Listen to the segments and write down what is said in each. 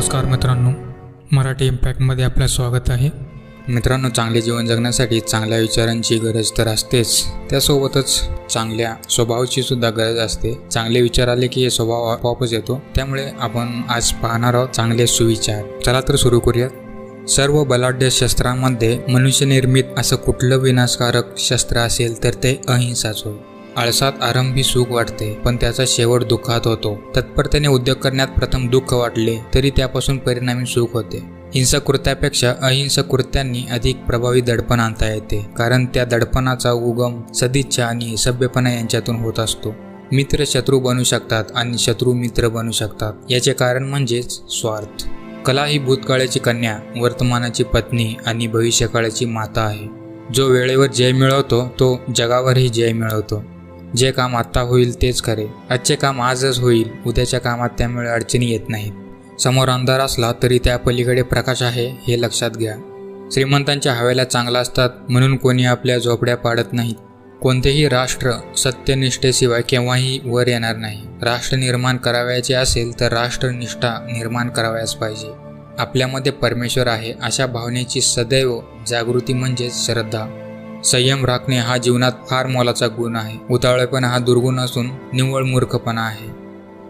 नमस्कार मित्रांनो मराठी इम्पॅक्टमध्ये आपलं स्वागत आहे. मित्रांनो चांगले जीवन जगण्यासाठी चांगल्या विचारांची गरज तर असतेच. त्यासोबतच चांगल्या स्वभावाची सुद्धा गरज असते. चांगले विचार आले की हे स्वभाव आपोआपच येतो. त्यामुळे आपण आज पाहणार आहोत चांगले सुविचार. चला तर सुरू करूयात. सर्व बलाढ्य शस्त्रांमध्ये मनुष्यनिर्मित असं कुठलं विनाशकारक शस्त्र असेल तर ते अहिंसाच होय. आळसात आरंभी सुख वाटते पण त्याचा शेवट दुःखात होतो. तत्परतेने उद्योग करण्यात प्रथम दुःख वाटले तरी त्यापासून परिणामी सुख होते. हिंसक कृत्यापेक्षा अहिंसक कृत्यांनी अधिक प्रभावी दडपण आणता येते कारण त्या दडपणाचा उगम सदिच्छा आणि सभ्यपणा यांच्यातून होत असतो. मित्र शत्रू बनू शकतात आणि शत्रू मित्र बनू शकतात. याचे कारण म्हणजेच स्वार्थ. कला ही भूतकाळाची कन्या वर्तमानाची पत्नी आणि भविष्यकाळाची माता आहे. जो वेळेवर जय मिळवतो तो जगावरही जय मिळवतो. जे काम आत्ता होईल तेच खरे. आजचे काम आजच होईल उद्याच्या कामात त्यामुळे अडचणी येत नाहीत. समोर अंधार असला तरी त्या पलीकडे प्रकाश आहे हे लक्षात घ्या. श्रीमंतांच्या हवेला चांगला असतात म्हणून कोणी आपल्या झोपड्या पाडत नाहीत. कोणतेही राष्ट्र सत्यनिष्ठेशिवाय केव्हाही वर येणार नाही. राष्ट्र निर्माण करावयाचे असेल तर राष्ट्रनिष्ठा निर्माण करावयास पाहिजे. आपल्यामध्ये परमेश्वर आहे अशा भावनेची सदैव जागृती म्हणजेच श्रद्धा. संयम राखणे हा जीवनात फार मोलाचा गुण आहे. उतावळेपणा हा दुर्गुण असून निव्वळ मूर्खपणा आहे.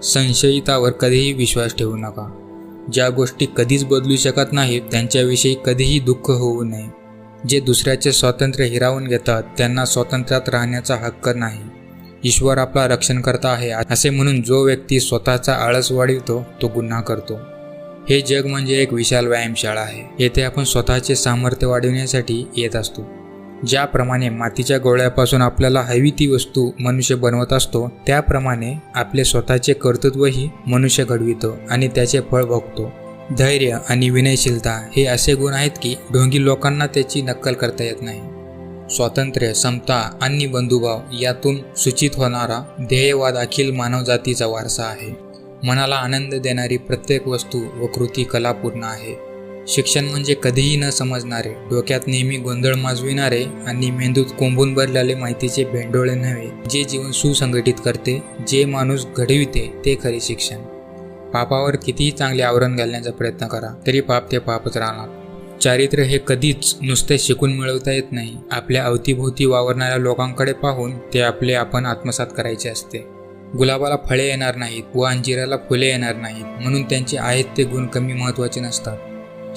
संशयितावर कधीही विश्वास ठेवू नका. ज्या गोष्टी कधीच बदलू शकत नाहीत त्यांच्याविषयी कधीही दुःख होऊ नये. जे दुसऱ्याचे स्वातंत्र्य हिरावून घेतात त्यांना स्वातंत्र्यात राहण्याचा हक्क नाही. ईश्वर आपला रक्षण करता आहे असे म्हणून जो व्यक्ती स्वतःचा आळस वाढवितो तो गुन्हा करतो. हे जग म्हणजे एक विशाल व्यायामशाळा आहे. येथे आपण स्वतःचे सामर्थ्य वाढविण्यासाठी येत असतो. ज्याप्रमाणे मातीच्या गोळ्यापासून आपल्याला हवी ती वस्तू मनुष्य बनवत असतो त्याप्रमाणे आपले स्वतःचे कर्तृत्वही मनुष्य घडवितो आणि त्याचे फळ भोगतो. धैर्य आणि विनयशीलता हे असे गुण आहेत की ढोंगी लोकांना त्याची नक्कल करता येत नाही. स्वातंत्र्य समता आणि बंधुभाव यातून सूचित होणारा ध्येयवाद अखिल मानवजातीचा वारसा आहे. मनाला आनंद देणारी प्रत्येक वस्तू व कृती कलापूर्ण आहे. शिक्षण म्हणजे कधीही न समजणारे डोक्यात नेहमी गोंधळ माजविणारे आणि मेंदूत कोंबून भरलेले माहितीचे भेंडोळे नव्हे जे जीवन सुसंघटित करते जे माणूस घडविते ते खरे शिक्षण. पापावर कितीही चांगले आवरण घालण्याचा प्रयत्न करा तरी पाप ते पापच राहणार. चारित्र्य हे कधीच नुसते शिकून मिळवता येत नाही. आपल्या अवतीभोवती वावरणाऱ्या लोकांकडे पाहून ते आपले आपण आत्मसात करायचे असते. गुलाबाला फळे येणार नाहीत व अंजिराला फुले येणार नाहीत म्हणून त्यांचे आहेत ते गुण कमी महत्त्वाचे नसतात.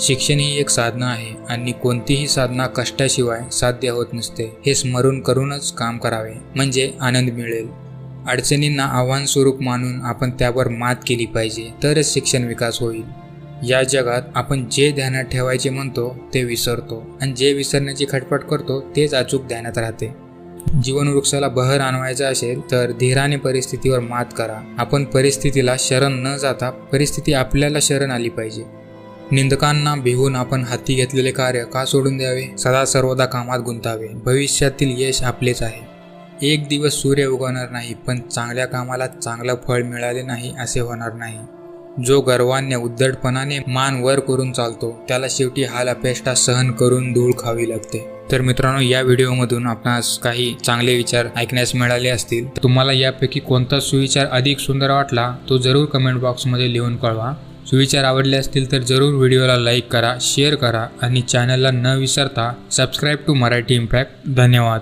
शिक्षण ही एक साधना आहे आणि कोणतीही साधना कष्टाशिवाय साध्य होत नसते. हे स्मरण करूनच काम करावे म्हणजे आनंद मिळेल. अडचणींना आव्हान स्वरूप मानून आपण त्यावर मात केली पाहिजे तरच शिक्षण विकास होईल. या जगात आपण जे ध्यानात ठेवायचे म्हणतो ते विसरतो. आणि जे विसरण्याची खटपट करतो तेच अचूक ध्यानात राहते. जीवनवृक्षाला बहर आणवायचा असेल तर धीराने परिस्थितीवर मात करा. आपण परिस्थितीला शरण न जाता परिस्थिती आपल्याला शरण आली पाहिजे. निंदकांना भिवून आपण हाती घेतलेले कार्य का सोडून द्यावे? सदा सर्वदा कामात गुंतावे. भविष्यातील यश आपलेच आहे. एक दिवस सूर्य उगवणार नाही पण चांगल्या कामाला चांगलं फळ मिळाले नाही असे होणार नाही. जो गर्वाने उद्धटपणाने मान वर करून चालतो त्याला शेवटी हाल अपेष्टा सहन करून धूळ खावी लागते. तर मित्रांनो या व्हिडिओमधून आपणास काही चांगले विचार ऐकण्यास मिळाले असतील. तुम्हाला यापैकी कोणता सुविचार अधिक सुंदर वाटला तो जरूर कमेंट बॉक्समध्ये लिहून कळवा. सुविचार आवडले असतील तर जरूर व्हिडिओला लाईक करा शेअर करा आणि चॅनलला न विसरता सबस्क्राईब टू मराठी इम्पॅक्ट धन्यवाद.